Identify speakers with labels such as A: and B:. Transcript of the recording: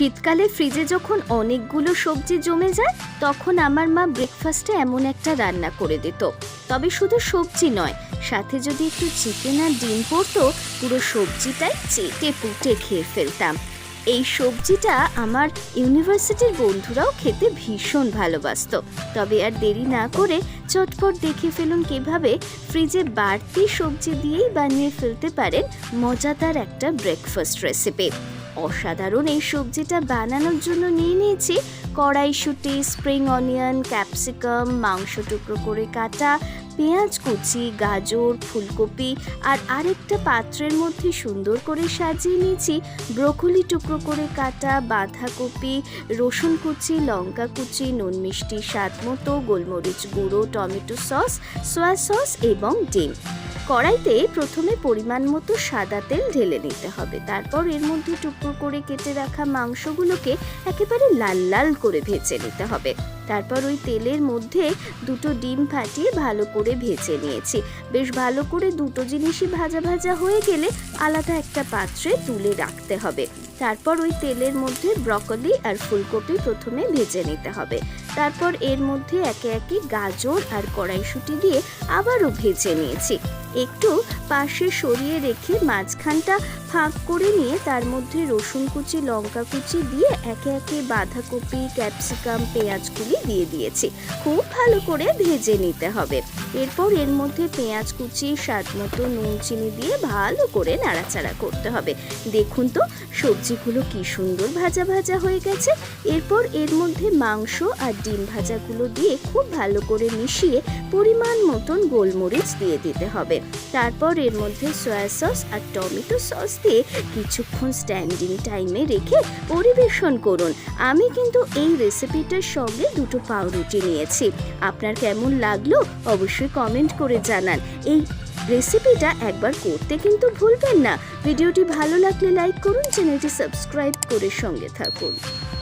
A: শীতকালে ফ্রিজে যখন অনেকগুলো সবজি জমে যায়, তখন আমার মা ব্রেকফাস্টে এমন একটা রান্না করে দিত। তবে শুধু সবজি নয়, সাথে যদি একটু চিকেন আর ডিম পড়তো, পুরো সবজিটাই চেটে পুটে খেয়ে ফেলতাম। এই সবজিটা আমার ইউনিভার্সিটির বন্ধুরাও খেতে ভীষণ ভালোবাসতো। তবে আর দেরি না করে চটপট দেখে ফেলুন কীভাবে ফ্রিজে বাড়তি সবজি দিয়েই বানিয়ে ফেলতে পারেন মজাদার একটা ব্রেকফাস্ট রেসিপি অসাধারণ এই সবজিটা বানানোর জন্য নিয়ে নিয়েছি। কড়াইশুটি স্প্রিং অনিয়ন ক্যাপসিকাম মাংস টুকরো করে কাটা পেঁয়াজ কুচি, গাজর, ফুলকপি আর আরেকটা পাত্রের মধ্যে সুন্দর করে সাজিয়ে নিয়েছি। ব্রোকলি টুকরো করে কাটা বাঁধাকপি, রসুন কুচি, লঙ্কা কুচি, নুন মিষ্টি স্বাদ মতো, গোলমরিচ গুঁড়ো, টমেটো সস, সয়া সস এবং ডিম। কড়াইতে প্রথমে পরিমাণ মতো সাদা তেল ঢেলে নিতে হবে। তারপর এর মধ্যে টুকরো করে কেটে রাখা মাংসগুলোকে একেবারে লাল লাল করে ভেজে নিতে হবে। তারপর ওই তেলের মধ্যে দুটো ডিম ফাটিয়ে ভালো করে ভেজে নিয়েছি। বেশ ভালো করে দুটো জিনিসই ভাজা ভাজা হয়ে গেলে আলাদা একটা পাত্রে তুলে রাখতে হবে। তারপর ওই তেলের মধ্যে ব্রকলি আর ফুলকপি প্রথমে ভেজে নিতে হবে। তারপর এর মধ্যে একে একে গাজর আর কড়াইশুঁটি দিয়ে আবারও ভেজে নিয়েছি। একটু পাশে সরিয়ে রেখে মাঝখানটা ফাঁক করে নিয়ে তার মধ্যে রসুন কুচি, লঙ্কা কুচি দিয়ে একে একে বাঁধাকপি, ক্যাপসিকাম, পেঁয়াজগুলি দিয়ে দিয়েছি। খুব ভালো করে ভেজে নিতে হবে। এরপর এর মধ্যে পেঁয়াজ কুচি, স্বাদ মতো নুন, চিনি দিয়ে ভালো করে নাড়াচাড়া করতে হবে। দেখুন তো, সবজিগুলো কি সুন্দর ভাজা ভাজা হয়ে গেছে। এরপর এর মধ্যে মাংস আর ডিম ভাজাগুলো দিয়ে খুব ভালো করে মিশিয়ে পরিমাণ মতন গোলমরিচ দিয়ে দিতে হবে। তারপর এর মধ্যে সয়া সস আর টমেটো সস দিয়ে কিছুক্ষণ স্ট্যান্ডিং টাইমে রেখে পরিবেশন করুন। আমি কিন্তু এই রেসিপিটার সঙ্গে দুটো পাউরুটি নিয়েছি। আপনার কেমন লাগল অবশ্যই কমেন্ট করে জানান। এই রেসিপিটা একবার করতে কিন্তু ভুলবেন না। ভিডিওটি ভালো লাগলে লাইক করুন চ্যানেলটি সাবস্ক্রাইব করে সঙ্গে থাকুন।